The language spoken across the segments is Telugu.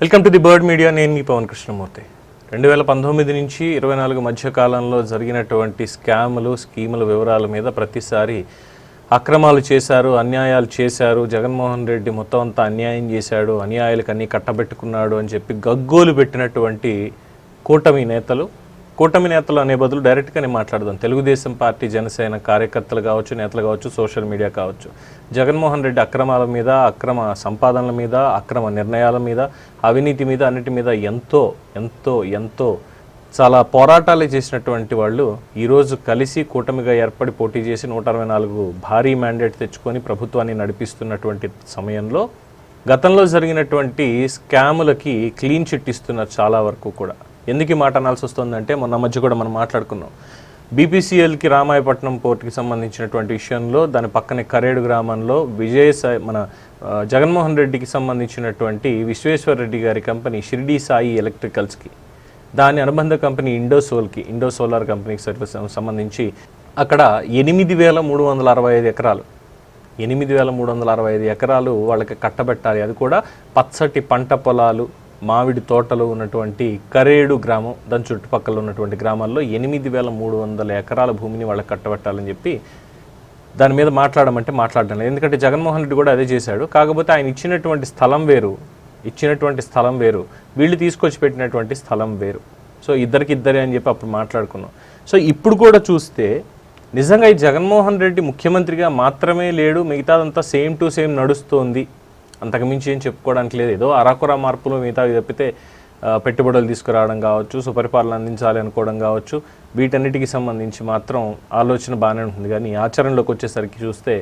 Welcome to the bird media నేను మీ పవన్ కృష్ణమూర్తి. రెండు వేల పంతొమ్మిది నుంచి ఇరవై నాలుగు మధ్య కాలంలో జరిగినటువంటి స్కాములు స్కీముల వివరాల మీద ప్రతిసారి అక్రమాలు చేశారు అన్యాయాలు చేశారు. జగన్మోహన్ రెడ్డి మొత్తం అంతా అన్యాయం చేశాడు అన్యాయాలకు అన్నీ కట్టబెట్టుకున్నాడు అని చెప్పి గగ్గోలు పెట్టినటువంటి కూటమి నేతలు కూటమి నేతలు అనే బదులు డైరెక్ట్గా నేను మాట్లాడదాం. తెలుగుదేశం పార్టీ జనసేన కార్యకర్తలు కావచ్చు నేతలు కావచ్చు సోషల్ మీడియా కావచ్చు. జగన్మోహన్ రెడ్డి అక్రమాల మీద అక్రమ సంపాదనల మీద అక్రమ నిర్ణయాల మీద అవినీతి మీద అన్నిటి మీద ఎంతో ఎంతో ఎంతో చాలా పోరాటాలు చేసినటువంటి వాళ్ళు ఈరోజు కలిసి కూటమిగా ఏర్పడి పోటీ చేసి నూట అరవై నాలుగు భారీ మ్యాండేట్ తెచ్చుకొని ప్రభుత్వాన్ని నడిపిస్తున్నటువంటి సమయంలో గతంలో జరిగినటువంటి స్కాములకి క్లీన్ చిట్ ఇస్తున్నారు చాలా వరకు కూడా. ఎందుకు ఈ మాట అనాల్సి వస్తుందంటే మొన్న మధ్య కూడా మనం మాట్లాడుకున్నాం. బీపీసీఎల్కి రామాయపట్నం పోర్టుకి సంబంధించినటువంటి విషయంలో దాని పక్కనే కరేడు గ్రామంలో విజయసాయి మన జగన్మోహన్ రెడ్డికి సంబంధించినటువంటి విశ్వేశ్వర రెడ్డి గారి కంపెనీ షిరిడి సాయి ఎలక్ట్రికల్స్కి దాని అనుబంధ కంపెనీ ఇండోసోల్కి ఇండో సోలార్ కంపెనీకి సర్వీస్ సంబంధించి అక్కడ ఎనిమిది వేల మూడు వందల అరవై ఐదు ఎకరాలు. ఎనిమిది వేల మూడు వందల అరవై ఐదు ఎకరాలు వాళ్ళకి కట్టబెట్టాలి. అది కూడా పచ్చటి పంట పొలాలు మామిడి తోటలో ఉన్నటువంటి కరేడు గ్రామం దాని చుట్టుపక్కల ఉన్నటువంటి గ్రామాల్లో ఎనిమిది వేల మూడు వందల ఎకరాల భూమిని వాళ్ళకి కట్టబెట్టాలని చెప్పి దాని మీద మాట్లాడమంటే మాట్లాడడం లేదు. ఎందుకంటే జగన్మోహన్ రెడ్డి కూడా అదే చేశాడు. కాకపోతే ఆయన ఇచ్చినటువంటి స్థలం వేరు ఇచ్చినటువంటి స్థలం వేరు వీళ్ళు తీసుకొచ్చి పెట్టినటువంటి స్థలం వేరు. సో ఇద్దరికి ఇద్దరే అని చెప్పి అప్పుడు మాట్లాడుకున్నాం. సో ఇప్పుడు కూడా చూస్తే నిజంగా ఈ జగన్మోహన్ రెడ్డి ముఖ్యమంత్రిగా మాత్రమే లేడు మిగతాదంతా సేమ్ టు సేమ్ నడుస్తోంది. అంతకుమించి ఏం చెప్పుకోవడానికి లేదు. ఏదో అరాకురా మార్పులు మిగతా తప్పితే పెట్టుబడులు తీసుకురావడం కావచ్చు సుపరిపాలన అందించాలి అనుకోవడం కావచ్చు వీటన్నిటికి సంబంధించి మాత్రం ఆలోచన బాగానే ఉంటుంది. కానీ ఆచరణలోకి వచ్చేసరికి చూస్తే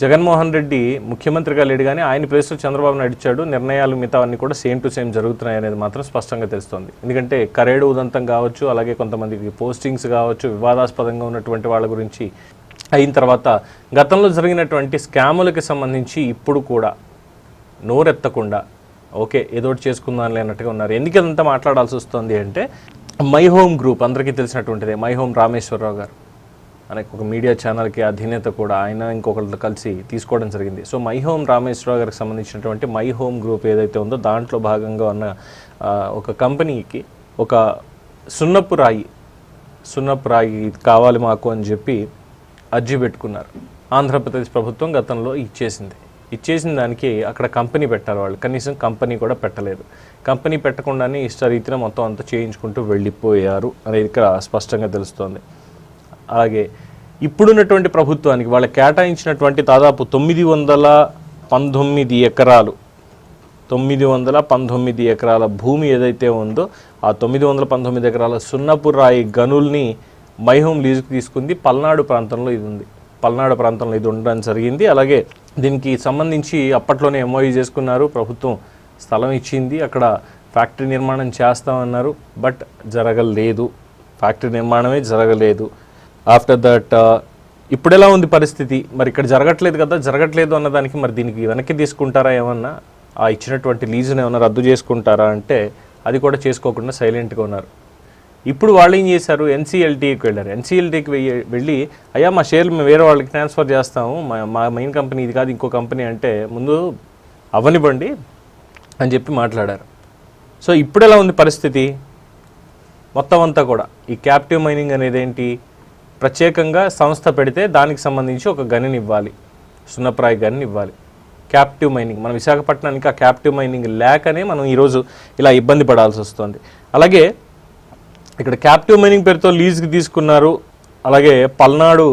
జగన్మోహన్ రెడ్డి ముఖ్యమంత్రిగా లేడు కానీ ఆయన ప్లేస్లో చంద్రబాబు నాయుడు ఇచ్చాడు. నిర్ణయాలు మిగతావన్నీ కూడా సేమ్ టు సేమ్ జరుగుతున్నాయి అనేది మాత్రం స్పష్టంగా తెలుస్తోంది. ఎందుకంటే కరేడు ఉదంతం కావచ్చు అలాగే కొంతమందికి పోస్టింగ్స్ కావచ్చు వివాదాస్పదంగా ఉన్నటువంటి వాళ్ళ గురించి అయిన తర్వాత గతంలో జరిగినటువంటి స్కాములకి సంబంధించి ఇప్పుడు కూడా నోరెత్తకుండా ఓకే ఏదో ఒకటి చేసుకుందాం అన్నట్టుగా ఉన్నారు. ఎందుకు అంతా మాట్లాడాల్సి వస్తుంది అంటే మై హోమ్ గ్రూప్ అందరికీ తెలిసినటువంటిదే మై హోమ్ రామేశ్వరరావు గారు. అనే ఒక మీడియా ఛానల్కి అధినేత కూడా ఆయన ఇంకొకరితో కలిసి తీసుకోవడం జరిగింది. సో మై హోమ్ రామేశ్వరరావు గారికి సంబంధించినటువంటి మై హోమ్ గ్రూప్ ఏదైతే ఉందో దాంట్లో భాగంగా ఉన్న ఒక కంపెనీకి ఒక సున్నపు రాయి సున్నపు రాయి కావాలి మాకు అని చెప్పి అర్జీ పెట్టుకున్నారు. ఆంధ్రప్రదేశ్ ప్రభుత్వం గతంలో ఇచ్చేసింది. ఇచ్చేసిన దానికి అక్కడ కంపెనీ పెట్టారు వాళ్ళు. కనీసం కంపెనీ కూడా పెట్టలేదు. కంపెనీ పెట్టకుండానే ఇష్టరీతిన మొత్తం అంతా చేయించుకుంటూ వెళ్ళిపోయారు అనేది ఇక్కడ స్పష్టంగా తెలుస్తోంది. అలాగే ఇప్పుడున్నటువంటి ప్రభుత్వానికి వాళ్ళు కేటాయించినటువంటి దాదాపు తొమ్మిది వందల పంతొమ్మిది ఎకరాలు తొమ్మిది వందల పంతొమ్మిది ఎకరాల భూమి ఏదైతే ఉందో ఆ తొమ్మిది వందల పంతొమ్మిది ఎకరాల సున్నపు రాయి గనుల్ని మైహోమ్ లీజుకు తీసుకుంది. పల్నాడు ప్రాంతంలో ఇది ఉంది. పల్నాడు ప్రాంతంలో ఇది ఉండడం జరిగింది. అలాగే దీనికి సంబంధించి అప్పట్లోనే ఎంఓయూ చేసుకున్నారు. ప్రభుత్వం స్థలం ఇచ్చింది. అక్కడ ఫ్యాక్టరీ నిర్మాణం చేస్తామన్నారు. బట్ జరగలేదు. ఫ్యాక్టరీ నిర్మాణమే జరగలేదు. ఆఫ్టర్ దట్ ఇప్పుడు ఎలా ఉంది పరిస్థితి? మరి ఇక్కడ జరగట్లేదు కదా జరగట్లేదు అన్నదానికి మరి దీనికి వెనక్కి తీసుకుంటారా ఏమన్నా? ఆ ఇచ్చినటువంటి లీజుని ఏమన్నా రద్దు చేసుకుంటారా అంటే అది కూడా చేసుకోకుండా సైలెంట్గా ఉన్నారు. ఇప్పుడు వాళ్ళు ఏం చేశారు? ఎన్సీఎల్టీకి వెళ్ళారు. ఎన్సీఎల్టీకి వెళ్ళి అయ్యా మా షేర్లు మేము వేరే వాళ్ళకి ట్రాన్స్ఫర్ చేస్తాము. మా మా మెయిన్ కంపెనీ ఇది కాదు ఇంకో కంపెనీ అంటే ముందు అవనివ్వండి అని చెప్పి మాట్లాడారు. సో ఇప్పుడు ఎలా ఉంది పరిస్థితి? మొత్తం అంతా కూడా ఈ క్యాప్టివ్ మైనింగ్ అనేది ఏంటి? ప్రత్యేకంగా సంస్థ పెడితే దానికి సంబంధించి ఒక గనిని ఇవ్వాలి. సున్నప్రాయ గనిని ఇవ్వాలి. క్యాప్టివ్ మైనింగ్ మన విశాఖపట్నానికి ఆ క్యాప్టివ్ మైనింగ్ లేకనే మనం ఈరోజు ఇలా ఇబ్బంది పడాల్సి వస్తుంది. అలాగే ఇక్కడ క్యాప్టివ్ మైనింగ్ పేరుతో లీజ్కి తీసుకున్నారు. అలాగే పల్నాడు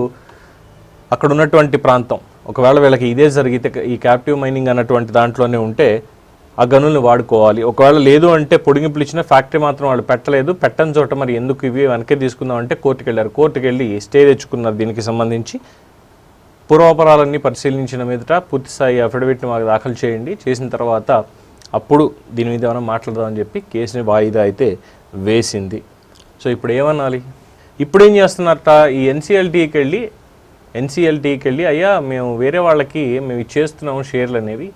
అక్కడ ఉన్నటువంటి ప్రాంతం. ఒకవేళ వీళ్ళకి ఇదే జరిగితే ఈ క్యాప్టివ్ మైనింగ్ అన్నటువంటి దాంట్లోనే ఉంటే ఆ గనుల్ని వాడుకోవాలి. ఒకవేళ లేదు అంటే పొడిగింపులు ఇచ్చిన ఫ్యాక్టరీ మాత్రం వాళ్ళు పెట్టలేదు. పెట్టని చోట మరి ఎందుకు ఇవి వెనక్కి తీసుకుందాం అంటే కోర్టుకు వెళ్ళారు. కోర్టుకు వెళ్ళి స్టే తెచ్చుకున్నారు దీనికి సంబంధించి. పూర్వాపరాలన్నీ పరిశీలించిన మీదట పూర్తిస్థాయి అఫిడవిట్ని మాకు దాఖలు చేయండి. చేసిన తర్వాత అప్పుడు దీని మీద ఏమైనా మాట్లాడదామని చెప్పి కేసుని వాయిదా అయితే వేసింది. సో ఇప్పుడు ఏమనాలి? ఇప్పుడు ఏం చేస్తున్నారట? ఈ ఎన్సీఎల్టీకి వెళ్ళి ఎన్సీఎల్టీకి వెళ్ళి అయ్యా మేము వేరే వాళ్ళకి మేము ఇచ్చేస్తున్నాము షేర్లు అనేవి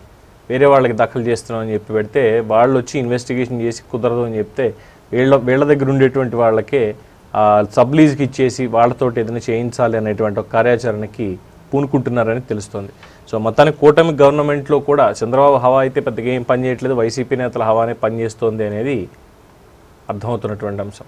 వేరే వాళ్ళకి దాఖలు చేస్తున్నాం అని చెప్పి పెడితే వాళ్ళు వచ్చి ఇన్వెస్టిగేషన్ చేసి కుదరదు అని చెప్తే వీళ్ళ వీళ్ళ దగ్గర ఉండేటువంటి వాళ్ళకే సబ్లీజ్కి ఇచ్చేసి వాళ్ళతోటి ఏదైనా చేయించాలి అనేటువంటి ఒక కార్యాచరణకి పూనుకుంటున్నారని తెలుస్తోంది. సో మొత్తానికి కూటమి గవర్నమెంట్లో కూడా చంద్రబాబు హవా అయితే పెద్దగా ఏం పని చేయట్లేదు వైసీపీ నేతల హవానే పనిచేస్తోంది అనేది అర్థమవుతున్నటువంటి అంశం.